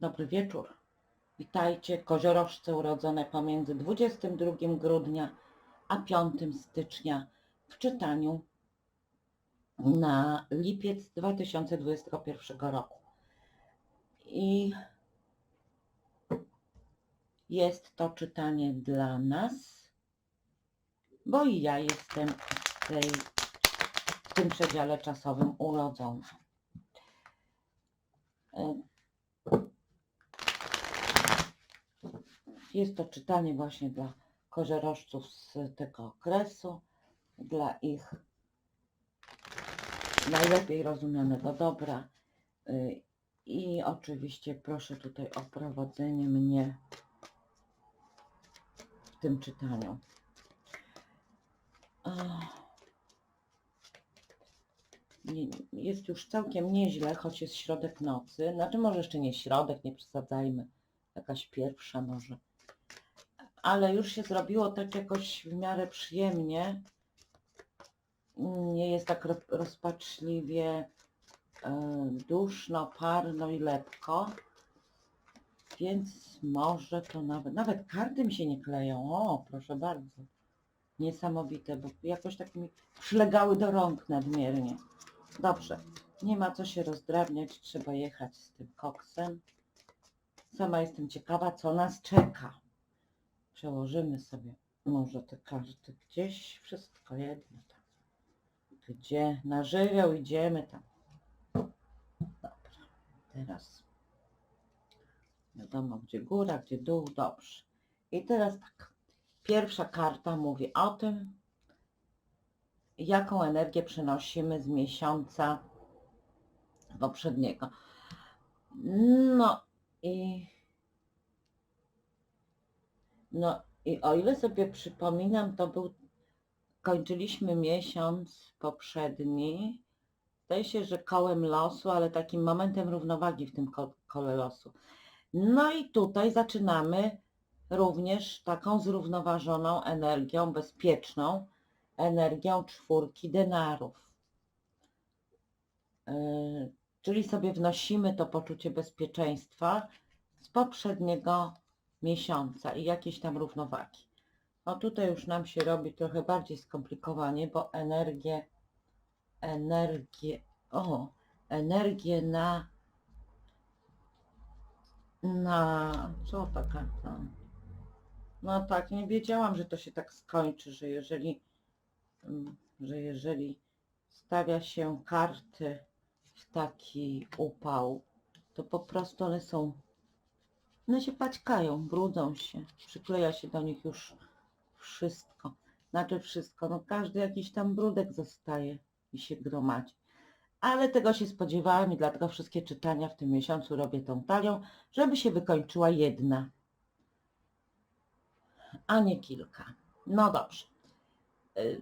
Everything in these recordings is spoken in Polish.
Dobry wieczór. Witajcie, koziorożce urodzone pomiędzy 22 grudnia a 5 stycznia w czytaniu na lipiec 2021 roku. I jest to czytanie dla nas, bo i ja jestem w, tej, w tym przedziale czasowym urodzona. Jest to czytanie właśnie dla koziorożców z tego okresu, dla ich najlepiej rozumianego dobra. Y, I oczywiście proszę tutaj o prowadzenie mnie w tym czytaniu. Jest już całkiem nieźle, choć jest środek nocy. Znaczy może jeszcze nie środek, nie przesadzajmy. Jakaś pierwsza może. Ale już się zrobiło tak jakoś w miarę przyjemnie. Nie jest tak ro- rozpaczliwie e, duszno, parno i lepko. Więc może to nawet, nawet karty mi się nie kleją. O, proszę bardzo. Niesamowite, bo jakoś tak mi przylegały do rąk nadmiernie. Dobrze, nie ma co się rozdrabniać, trzeba jechać z tym koksem. Sama jestem ciekawa, co nas czeka. Przełożymy sobie może te karty gdzieś, wszystko jedno tam. Gdzie na żywioł idziemy tam. Dobra, teraz wiadomo gdzie góra, gdzie dół, dobrze. I teraz tak, pierwsza karta mówi o tym, jaką energię przenosimy z miesiąca poprzedniego. No i no i o ile sobie przypominam, to był kończyliśmy miesiąc poprzedni. Zdaje się, że kołem losu, ale takim momentem równowagi w tym ko- kole losu. No i tutaj zaczynamy również taką zrównoważoną energią, bezpieczną energią czwórki denarów. Yy, czyli sobie wnosimy to poczucie bezpieczeństwa z poprzedniego miesiąca i jakieś tam równowagi. No tutaj już nam się robi trochę bardziej skomplikowanie, bo energię, energię, o, energię na, na, co ta karta? No tak, nie wiedziałam, że to się tak skończy, że jeżeli, mm, że jeżeli stawia się karty w taki upał, to po prostu one są, one się paćkają, brudzą się, przykleja się do nich już wszystko. Znaczy wszystko, no każdy jakiś tam brudek zostaje i się gromadzi. Ale tego się spodziewałam i dlatego wszystkie czytania w tym miesiącu robię tą talią, żeby się wykończyła jedna, a nie kilka. No dobrze.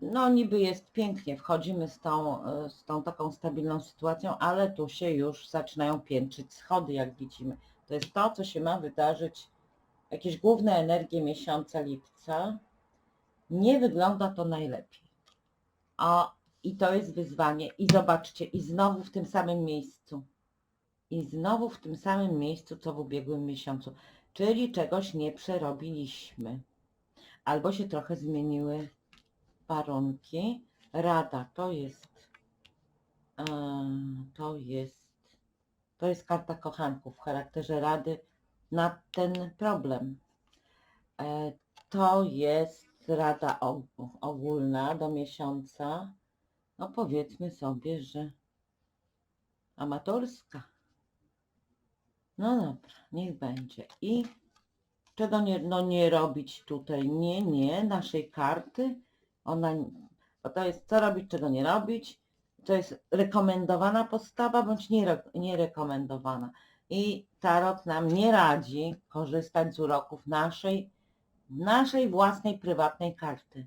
No niby jest pięknie, wchodzimy z tą, z tą taką stabilną sytuacją, ale tu się już zaczynają piętrzyć schody, jak widzimy. To jest to, co się ma wydarzyć, jakieś główne energie miesiąca lipca. Nie wygląda to najlepiej. A i to jest wyzwanie. I zobaczcie, i znowu w tym samym miejscu. I znowu w tym samym miejscu, co w ubiegłym miesiącu. Czyli czegoś nie przerobiliśmy. Albo się trochę zmieniły warunki. Rada to jest e, to jest to jest karta kochanków w charakterze rady na ten problem. E, To jest rada og- ogólna do miesiąca. No powiedzmy sobie, że amatorska. No dobra, niech będzie. I czego nie, no nie robić tutaj? Nie, nie, naszej karty. Ona, bo to jest co robić, czego nie robić. To jest rekomendowana postawa bądź nie, nierekomendowana. I tarot nam nie radzi korzystać z uroków naszej, naszej własnej prywatnej karty.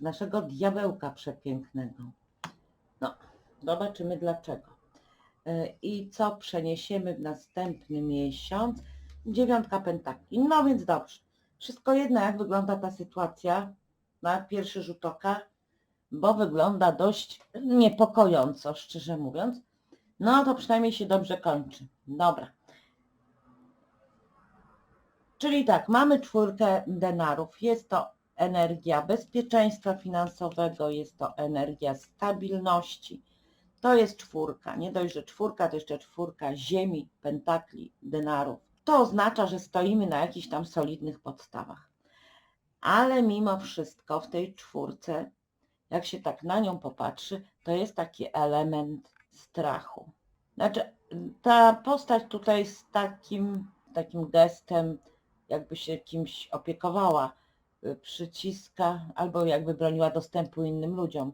Naszego diabełka przepięknego. No, zobaczymy dlaczego. E, I co przeniesiemy w następny miesiąc? Dziewiątka pentakli. No więc dobrze. Wszystko jedno, jak wygląda ta sytuacja na pierwszy rzut oka, bo wygląda dość niepokojąco, szczerze mówiąc. No to przynajmniej się dobrze kończy. Dobra. Czyli tak, mamy czwórkę denarów. Jest to energia bezpieczeństwa finansowego, jest to energia stabilności. To jest czwórka. Nie dość, że czwórka, to jeszcze czwórka ziemi, pentakli, denarów. To oznacza, że stoimy na jakichś tam solidnych podstawach. Ale mimo wszystko w tej czwórce, jak się tak na nią popatrzy, to jest taki element strachu. Znaczy, ta postać tutaj z takim, takim gestem, jakby się kimś opiekowała, y, przyciska, albo jakby broniła dostępu innym ludziom,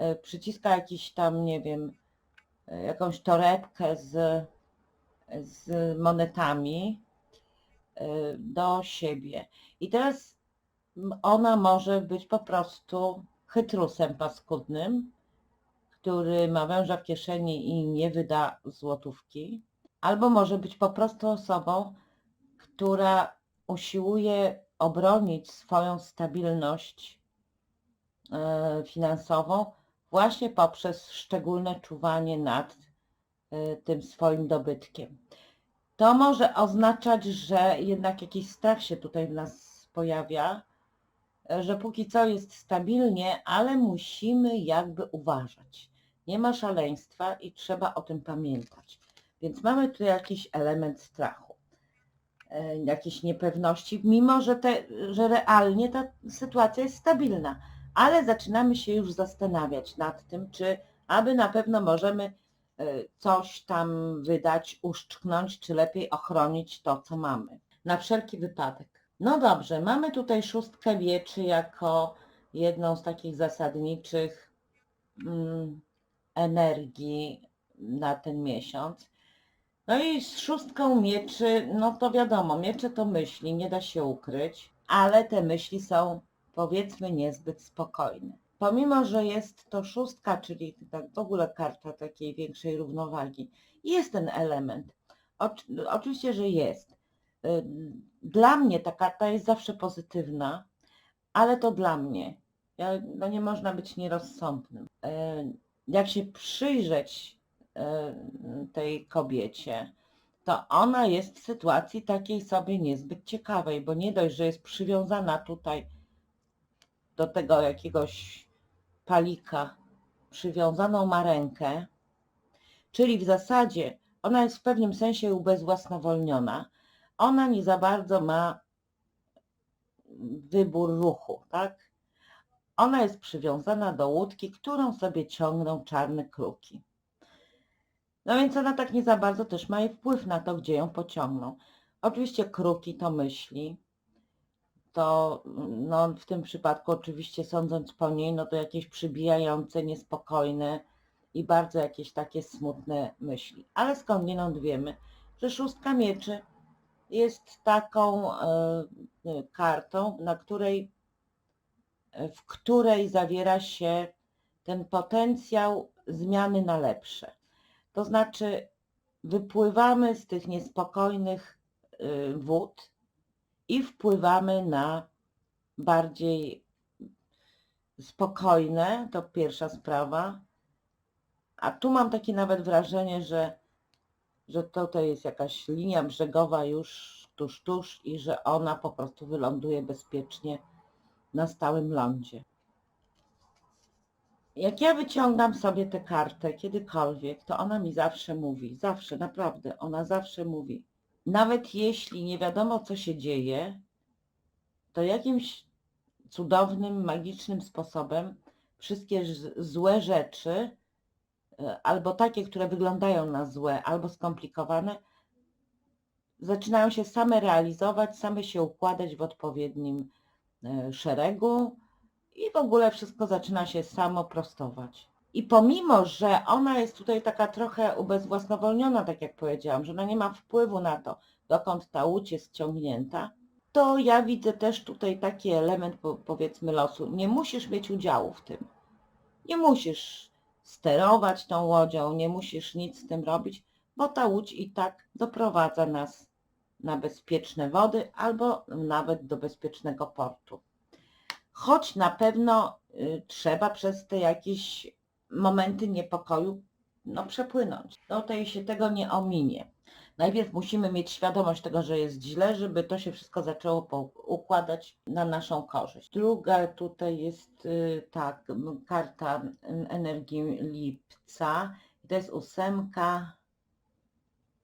y, przyciska jakiś tam, nie wiem, jakąś torebkę z, z monetami y, do siebie. I teraz ona może być po prostu chytrusem paskudnym, który ma węża w kieszeni i nie wyda złotówki, albo może być po prostu osobą, która usiłuje obronić swoją stabilność e, finansową właśnie poprzez szczególne czuwanie nad e, tym swoim dobytkiem. To może oznaczać, że jednak jakiś strach się tutaj w nas pojawia, że póki co jest stabilnie, ale musimy jakby uważać. Nie ma szaleństwa i trzeba o tym pamiętać. Więc mamy tu jakiś element strachu, e, jakiejś niepewności, mimo że, te, że realnie ta sytuacja jest stabilna, ale zaczynamy się już zastanawiać nad tym, czy aby na pewno możemy e, coś tam wydać, uszczknąć, czy lepiej ochronić to, co mamy. Na wszelki wypadek. No dobrze, mamy tutaj szóstkę wieczy jako jedną z takich zasadniczych mm, energii na ten miesiąc. No i z szóstką mieczy, no to wiadomo, miecze to myśli, nie da się ukryć, ale te myśli są powiedzmy niezbyt spokojne. Pomimo, że jest to szóstka, czyli tak w ogóle karta takiej większej równowagi, jest ten element. Oczy- oczywiście, że jest. Y, Dla mnie ta karta jest zawsze pozytywna, ale to dla mnie. Ja, no nie można być nierozsądnym. Y, Jak się przyjrzeć y, tej kobiecie, to ona jest w sytuacji takiej sobie niezbyt ciekawej, bo nie dość, że jest przywiązana tutaj do tego jakiegoś palika, przywiązaną ma rękę, czyli w zasadzie ona jest w pewnym sensie ubezwłasnowolniona, ona nie za bardzo ma wybór ruchu, tak? Ona jest przywiązana do łódki, którą sobie ciągną czarne kruki. No więc ona tak nie za bardzo też ma i wpływ na to, gdzie ją pociągną. Oczywiście kruki to myśli, to no, w tym przypadku oczywiście sądząc po niej, no to jakieś przybijające, niespokojne i bardzo jakieś takie smutne myśli. Ale skądinąd wiemy, że szóstka mieczy jest taką e, e, kartą, na której, e, w której zawiera się ten potencjał zmiany na lepsze. To znaczy wypływamy z tych niespokojnych y, wód i wpływamy na bardziej spokojne, to pierwsza sprawa. A tu mam takie nawet wrażenie, że, że to jest jakaś linia brzegowa już tuż, tuż i że ona po prostu wyląduje bezpiecznie na stałym lądzie. Jak ja wyciągam sobie tę kartę kiedykolwiek, to ona mi zawsze mówi, zawsze, naprawdę, ona zawsze mówi. Nawet jeśli nie wiadomo, co się dzieje, to jakimś cudownym, magicznym sposobem wszystkie złe rzeczy, albo takie, które wyglądają na złe, albo skomplikowane, zaczynają się same realizować, same się układać w odpowiednim e, szeregu i w ogóle wszystko zaczyna się samo prostować. I pomimo, że ona jest tutaj taka trochę ubezwłasnowolniona, tak jak powiedziałam, że ona nie ma wpływu na to, dokąd ta łódź jest ciągnięta, to ja widzę też tutaj taki element, po- powiedzmy, losu. Nie musisz mieć udziału w tym. Nie musisz sterować tą łodzią, nie musisz nic z tym robić, bo ta łódź i tak doprowadza nas na bezpieczne wody albo nawet do bezpiecznego portu. Choć na pewno y, trzeba przez te jakieś momenty niepokoju no, przepłynąć. Tutaj się tego nie ominie. Najpierw musimy mieć świadomość tego, że jest źle, żeby to się wszystko zaczęło układać na naszą korzyść. Druga tutaj jest y, tak, karta energii lipca. I to jest ósemka,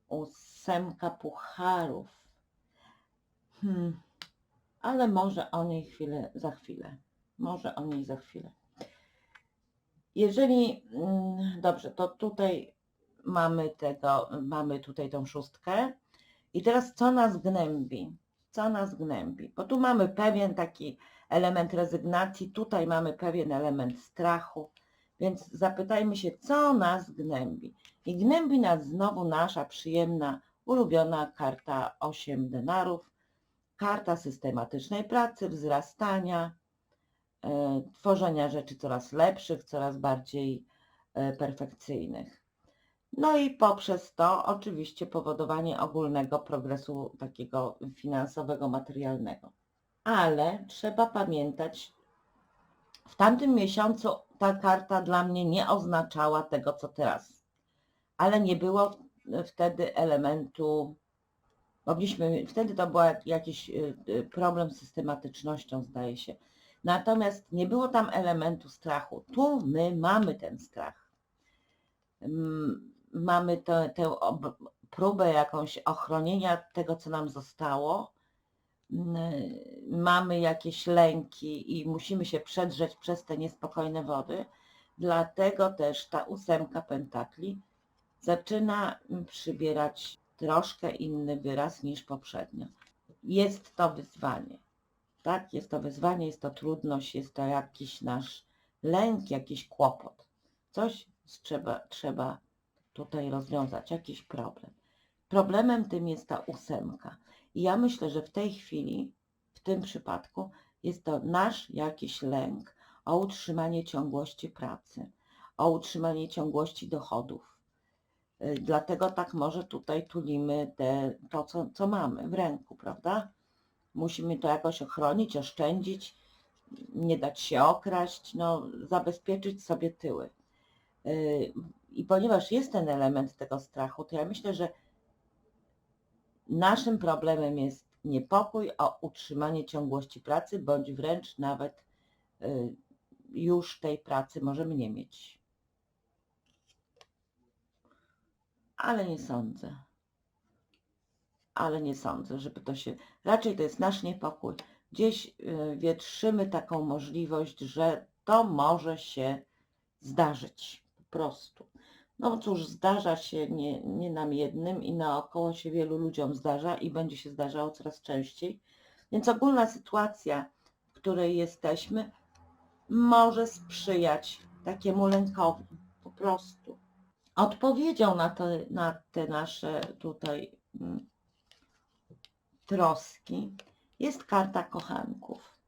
ósemka pucharów. Hmm. Ale może o niej chwilę, za chwilę. Może o niej za chwilę. Jeżeli, mm, dobrze, to tutaj mamy tego, mamy tutaj tą szóstkę. I teraz co nas gnębi? Co nas gnębi? Bo tu mamy pewien taki element rezygnacji, tutaj mamy pewien element strachu, więc zapytajmy się, co nas gnębi? I gnębi nas znowu nasza przyjemna, ulubiona karta 8 denarów, karta systematycznej pracy, wzrastania, e, tworzenia rzeczy coraz lepszych, coraz bardziej e, perfekcyjnych. No i poprzez to oczywiście powodowanie ogólnego progresu takiego finansowego, materialnego. Ale trzeba pamiętać, w tamtym miesiącu ta karta dla mnie nie oznaczała tego, co teraz. Ale nie było wtedy elementu, mogliśmy, wtedy to był jakiś y, y, problem z systematycznością, zdaje się. Natomiast nie było tam elementu strachu. Tu my mamy ten strach. Mamy tę, próbę jakąś ochronienia tego, co nam zostało. Mm, Mamy jakieś lęki i musimy się przedrzeć przez te niespokojne wody. Dlatego też ta ósemka pentakli zaczyna mm, przybierać troszkę inny wyraz niż poprzednio. Jest to wyzwanie. Tak, jest to wyzwanie, jest to trudność, jest to jakiś nasz lęk, jakiś kłopot. Coś trzeba, trzeba tutaj rozwiązać, jakiś problem. Problemem tym jest ta ósemka. I ja myślę, że w tej chwili, w tym przypadku, jest to nasz jakiś lęk o utrzymanie ciągłości pracy, o utrzymanie ciągłości dochodów. Y, Dlatego tak może tutaj tulimy te, to, co, co mamy w ręku, prawda? Musimy to jakoś ochronić, oszczędzić, nie dać się okraść, no, zabezpieczyć sobie tyły. I ponieważ jest ten element tego strachu, to ja myślę, że naszym problemem jest niepokój o utrzymanie ciągłości pracy, bądź wręcz nawet y, już tej pracy możemy nie mieć. Ale nie sądzę. Ale nie sądzę, żeby to się. Raczej to jest nasz niepokój. Gdzieś y, wietrzymy taką możliwość, że to może się zdarzyć. Po prostu. No cóż, zdarza się nie, nie nam jednym i naokoło się wielu ludziom zdarza i będzie się zdarzało coraz częściej. Więc ogólna sytuacja, w której jesteśmy, może sprzyjać takiemu lękowi. Po prostu. Odpowiedzią na te, na te nasze tutaj mm, troski jest karta kochanków.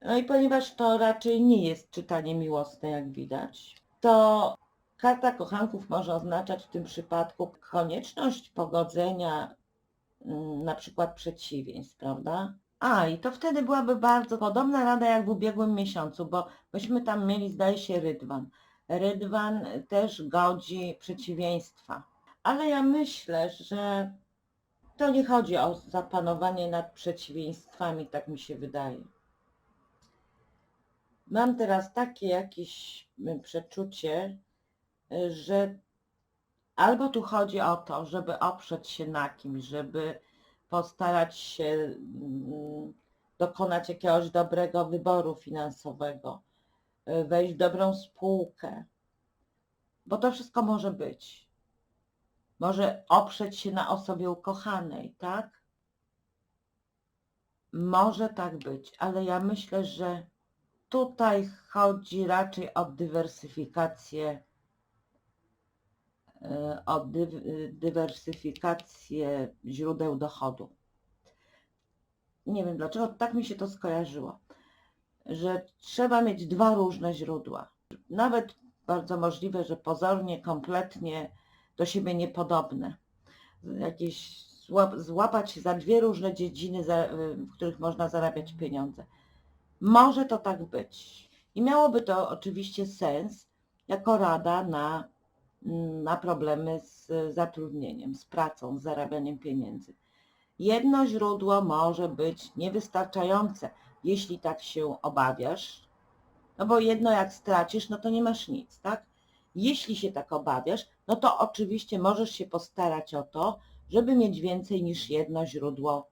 No i ponieważ to raczej nie jest czytanie miłosne, jak widać, to karta kochanków może oznaczać w tym przypadku konieczność pogodzenia mm, na przykład przeciwieństw, prawda? A, i to wtedy byłaby bardzo podobna rada jak w ubiegłym miesiącu, bo myśmy tam mieli, zdaje się, Rydwan. Rydwan też godzi przeciwieństwa. Ale ja myślę, że to nie chodzi o zapanowanie nad przeciwieństwami, tak mi się wydaje. Mam teraz takie jakieś y, przeczucie, że albo tu chodzi o to, żeby oprzeć się na kimś, żeby postarać się mm, dokonać jakiegoś dobrego wyboru finansowego, y, wejść w dobrą spółkę, bo to wszystko może być. Może oprzeć się na osobie ukochanej, tak? Może tak być, ale ja myślę, że tutaj chodzi raczej o dywersyfikację, e, o dy- dywersyfikację źródeł dochodu. Nie wiem dlaczego, tak mi się to skojarzyło, że trzeba mieć dwa różne źródła. Nawet bardzo możliwe, że pozornie, kompletnie do siebie niepodobne. Jakieś złap, złapać za dwie różne dziedziny, w których można zarabiać pieniądze. Może to tak być. I miałoby to oczywiście sens jako rada na ma problemy z zatrudnieniem, z pracą, z zarabianiem pieniędzy. Jedno źródło może być niewystarczające, jeśli tak się obawiasz, no bo jedno jak stracisz, no to nie masz nic, tak? Jeśli się tak obawiasz, no to oczywiście możesz się postarać o to, żeby mieć więcej niż jedno źródło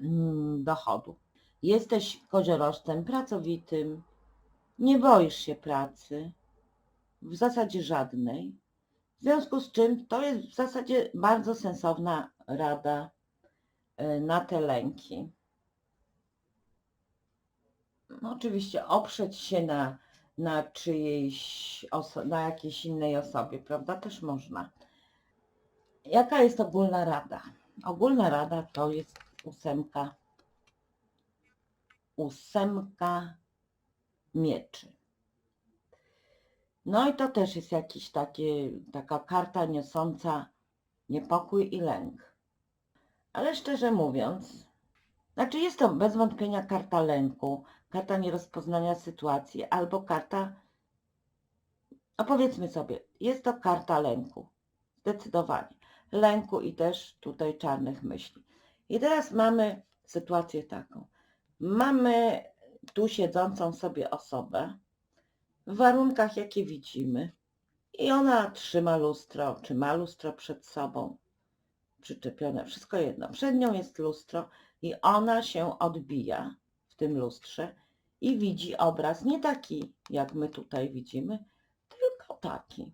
mm, dochodu. Jesteś koziorożcem pracowitym, nie boisz się pracy, w zasadzie żadnej. W związku z czym to jest w zasadzie bardzo sensowna rada y, na te lęki. No, oczywiście oprzeć się na, na czyjejś, na jakiejś innej osobie, prawda? Też można. Jaka jest ogólna rada? Ogólna rada to jest ósemka. Ósemka mieczy. No i to też jest jakiś taki, taka karta niosąca niepokój i lęk. Ale szczerze mówiąc, znaczy jest to bez wątpienia karta lęku, karta nierozpoznania sytuacji albo karta, no powiedzmy sobie, jest to karta lęku. Zdecydowanie. Lęku i też tutaj czarnych myśli. I teraz mamy sytuację taką. Mamy tu siedzącą sobie osobę w warunkach, jakie widzimy. I ona trzyma lustro, czy ma lustro przed sobą, przyczepione, wszystko jedno. Przed nią jest lustro i ona się odbija w tym lustrze i widzi obraz nie taki, jak my tutaj widzimy, tylko taki.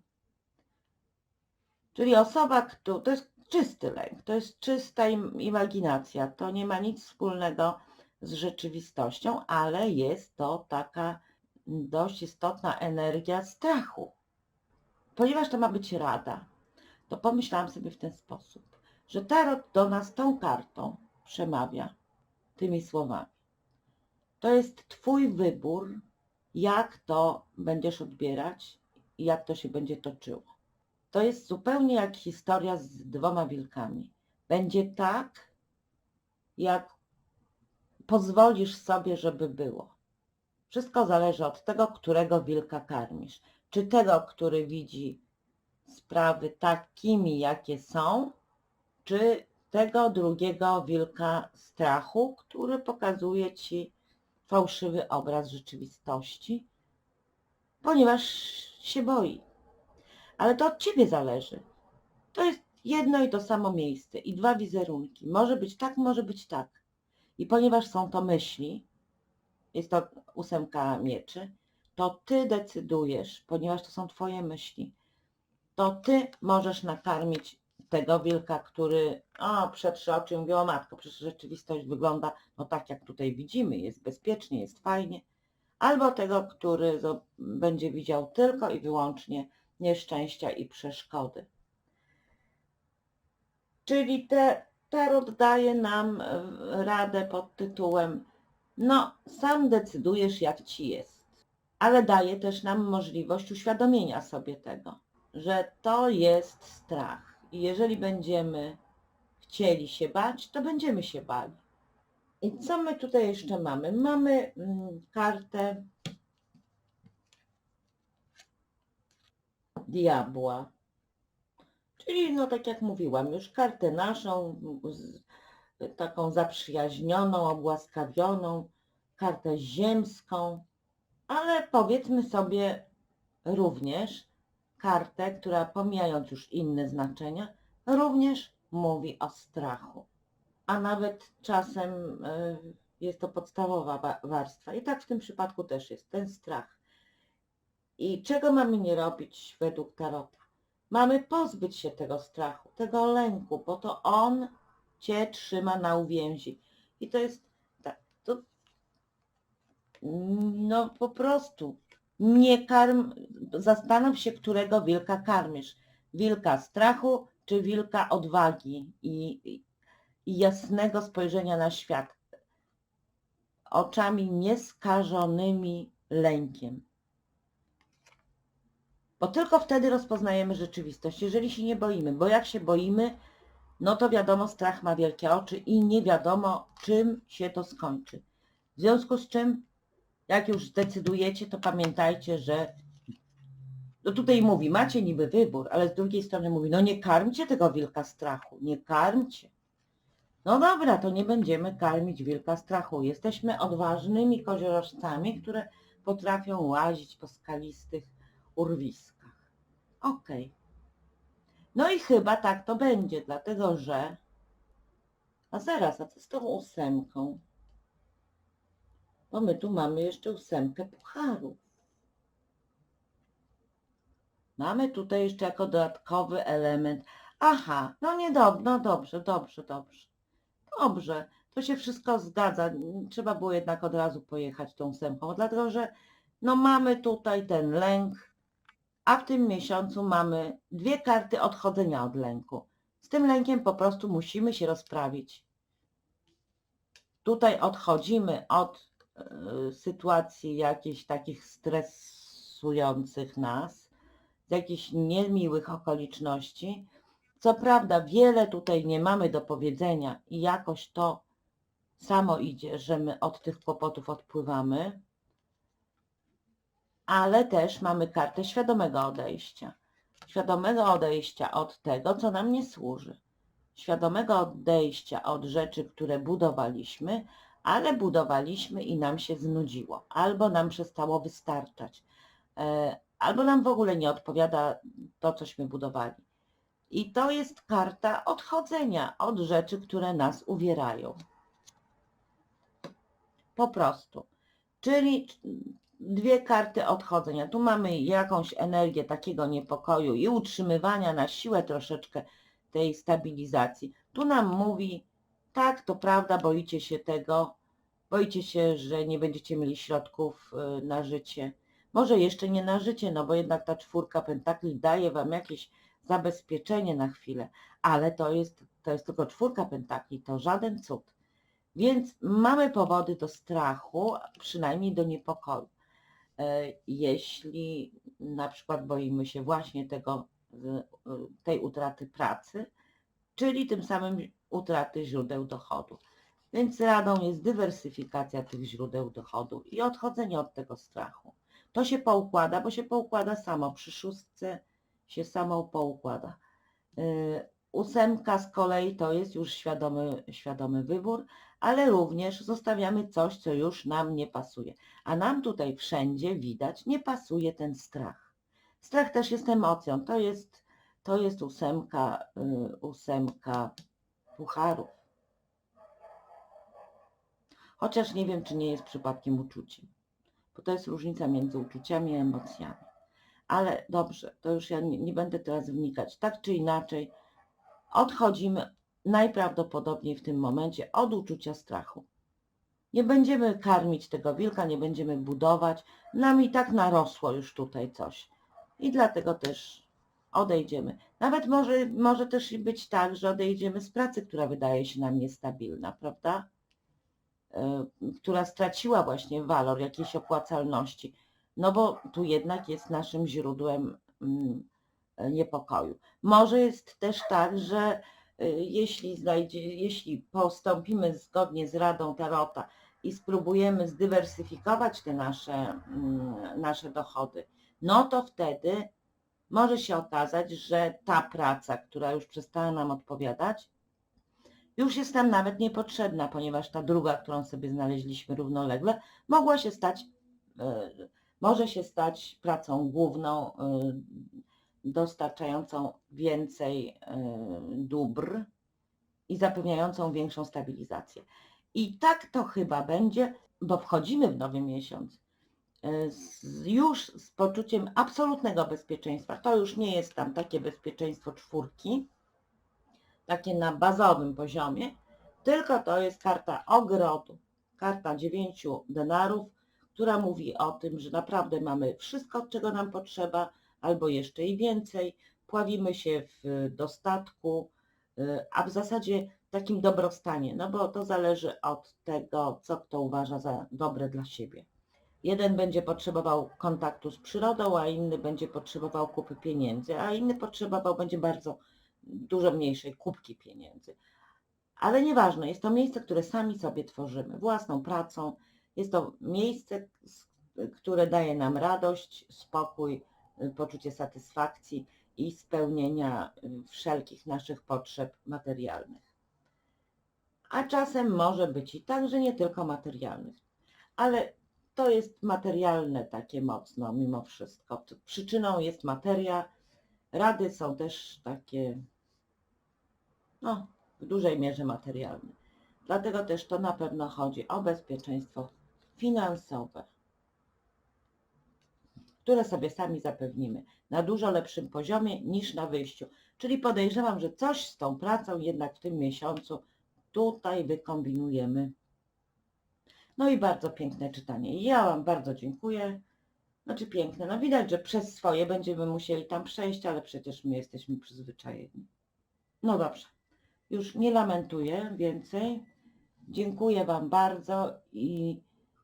Czyli osoba, kto, to jest czysty lęk, to jest czysta im, imaginacja, to nie ma nic wspólnego z rzeczywistością, ale jest to taka dość istotna energia strachu. Ponieważ to ma być rada, to pomyślałam sobie w ten sposób, że tarot do nas tą kartą przemawia tymi słowami. To jest Twój wybór, jak to będziesz odbierać i jak to się będzie toczyło. To jest zupełnie jak historia z dwoma wilkami. Będzie tak, jak pozwolisz sobie, żeby było. Wszystko zależy od tego, którego wilka karmisz. Czy tego, który widzi sprawy takimi, jakie są, czy tego drugiego wilka strachu, który pokazuje ci fałszywy obraz rzeczywistości, ponieważ się boi. Ale to od ciebie zależy. To jest jedno i to samo miejsce i dwa wizerunki. Może być tak, może być tak. I ponieważ są to myśli, jest to ósemka mieczy, to ty decydujesz, ponieważ to są twoje myśli, to ty możesz nakarmić tego wilka, który o, przetrze oczy i mówi, o matko, przecież rzeczywistość wygląda no tak, jak tutaj widzimy, jest bezpiecznie, jest fajnie, albo tego, który będzie widział tylko i wyłącznie nieszczęścia i przeszkody. Czyli te, tarot daje nam e, radę pod tytułem no, sam decydujesz jak ci jest, ale daje też nam możliwość uświadomienia sobie tego, że to jest strach. I jeżeli będziemy chcieli się bać, to będziemy się bali. I co my tutaj jeszcze mamy? Mamy mm, kartę diabła. Czyli, no tak jak mówiłam, już kartę naszą, taką zaprzyjaźnioną, obłaskawioną, kartę ziemską, ale powiedzmy sobie również kartę, która pomijając już inne znaczenia, również mówi o strachu. A nawet czasem y, jest to podstawowa wa- warstwa. I tak w tym przypadku też jest ten strach. I czego mamy nie robić według Tarota? Mamy pozbyć się tego strachu, tego lęku, bo to on cię trzyma na uwięzi. I to jest tak, to no po prostu nie karm, zastanów się, którego wilka karmisz. Wilka strachu czy wilka odwagi i, i- jasnego spojrzenia na świat. Oczami nieskażonymi lękiem. Bo tylko wtedy rozpoznajemy rzeczywistość, jeżeli się nie boimy. Bo jak się boimy, no to wiadomo, strach ma wielkie oczy i nie wiadomo, czym się to skończy. W związku z czym, jak już zdecydujecie, to pamiętajcie, że No tutaj mówi, macie niby wybór, ale z drugiej strony mówi, no nie karmcie tego wilka strachu, nie karmcie. No dobra, to nie będziemy karmić wilka strachu. Jesteśmy odważnymi koziorożcami, które potrafią łazić po skalistych urwiskach. Okej. No i chyba tak to będzie, dlatego że... A zaraz, a co z tą ósemką? Bo my tu mamy jeszcze ósemkę pucharów. Mamy tutaj jeszcze jako dodatkowy element. Aha, no nie dob no dobrze, dobrze, dobrze. Dobrze, to się wszystko zgadza. Trzeba było jednak od razu pojechać tą ósemką, dlatego że no mamy tutaj ten lęk, a w tym miesiącu mamy dwie karty odchodzenia od lęku. Z tym lękiem po prostu musimy się rozprawić. Tutaj odchodzimy od y, sytuacji jakichś takich stresujących nas, z jakichś niemiłych okoliczności. Co prawda wiele tutaj nie mamy do powiedzenia i jakoś to samo idzie, że my od tych kłopotów odpływamy, ale też mamy kartę świadomego odejścia. Świadomego odejścia od tego, co nam nie służy. Świadomego odejścia od rzeczy, które budowaliśmy, ale budowaliśmy i nam się znudziło, albo nam przestało wystarczać, e, albo nam w ogóle nie odpowiada to, cośmy budowali. I to jest karta odchodzenia od rzeczy, które nas uwierają. Po prostu. Czyli dwie karty odchodzenia. Tu mamy jakąś energię takiego niepokoju i utrzymywania na siłę troszeczkę tej stabilizacji. Tu nam mówi, tak, to prawda, boicie się tego, boicie się, że nie będziecie mieli środków y, na życie. Może jeszcze nie na życie, no bo jednak ta czwórka pentakli daje wam jakieś zabezpieczenie na chwilę, ale to jest, to jest tylko czwórka pentakli, to żaden cud. Więc mamy powody do strachu, przynajmniej do niepokoju. E, Jeśli na przykład boimy się właśnie tego, e, tej utraty pracy, czyli tym samym utraty źródeł dochodu. Więc radą jest dywersyfikacja tych źródeł dochodu i odchodzenie od tego strachu. To się poukłada, bo się poukłada samo. Przy szóstce się samo poukłada. Yy, Ósemka z kolei to jest już świadomy, świadomy wybór, ale również zostawiamy coś, co już nam nie pasuje. A nam tutaj wszędzie widać, nie pasuje ten strach. Strach też jest emocją. To jest, to jest ósemka, yy, ósemka pucharów. Chociaż nie wiem, czy nie jest przypadkiem uczuciem. Bo to jest różnica między uczuciami a emocjami. Ale dobrze, to już ja nie, nie będę teraz wnikać. Tak czy inaczej, odchodzimy najprawdopodobniej w tym momencie od uczucia strachu. Nie będziemy karmić tego wilka, nie będziemy budować. Nam i tak narosło już tutaj coś. I dlatego też odejdziemy. Nawet może, może też być tak, że odejdziemy z pracy, która wydaje się nam niestabilna, prawda? Yy, która straciła właśnie walor jakiejś opłacalności. No bo tu jednak jest naszym źródłem mm, niepokoju. Może jest też tak, że jeśli, znajdzie, jeśli postąpimy zgodnie z Radą Tarota i spróbujemy zdywersyfikować te nasze, mm, nasze dochody, no to wtedy może się okazać, że ta praca, która już przestała nam odpowiadać, już jest nam nawet niepotrzebna, ponieważ ta druga, którą sobie znaleźliśmy równolegle, mogła się stać, y, może się stać pracą główną, y, dostarczającą więcej y, dóbr i zapewniającą większą stabilizację. I tak to chyba będzie, bo wchodzimy w nowy miesiąc y, z, już z poczuciem absolutnego bezpieczeństwa. To już nie jest tam takie bezpieczeństwo czwórki, takie na bazowym poziomie, tylko to jest karta ogrodu, karta dziewięciu denarów, która mówi o tym, że naprawdę mamy wszystko, czego nam potrzeba, albo jeszcze i więcej. Pławimy się w dostatku, y, a w zasadzie takim dobrostanie, no bo to zależy od tego, co kto uważa za dobre dla siebie. Jeden będzie potrzebował kontaktu z przyrodą, a inny będzie potrzebował kupy pieniędzy, a inny potrzebował będzie bardzo dużo mniejszej kubki pieniędzy. Ale nieważne, jest to miejsce, które sami sobie tworzymy, własną pracą. Jest to miejsce, które daje nam radość, spokój, poczucie satysfakcji i spełnienia y, wszelkich naszych potrzeb materialnych. A czasem może być i tak, że nie tylko materialnych. Ale to jest materialne takie mocno mimo wszystko. Przyczyną jest materia. Rady są też takie, no, w dużej mierze materialne. Dlatego też to na pewno chodzi o bezpieczeństwo finansowe, które sobie sami zapewnimy na dużo lepszym poziomie niż na wyjściu. Czyli podejrzewam, że coś z tą pracą jednak w tym miesiącu tutaj wykombinujemy. No i bardzo piękne czytanie. Ja Wam bardzo dziękuję. Znaczy piękne, no widać, że przez swoje będziemy musieli tam przejść, ale przecież my jesteśmy przyzwyczajeni. No dobrze, już nie lamentuję więcej. Dziękuję Wam bardzo i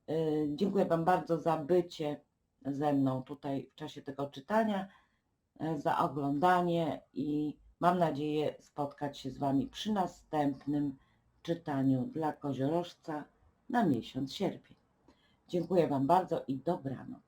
y, dziękuję Wam bardzo za bycie ze mną tutaj w czasie tego czytania, y, za oglądanie i mam nadzieję spotkać się z Wami przy następnym czytaniu dla koziorożca na miesiąc sierpień. Dziękuję Wam bardzo i dobranoc.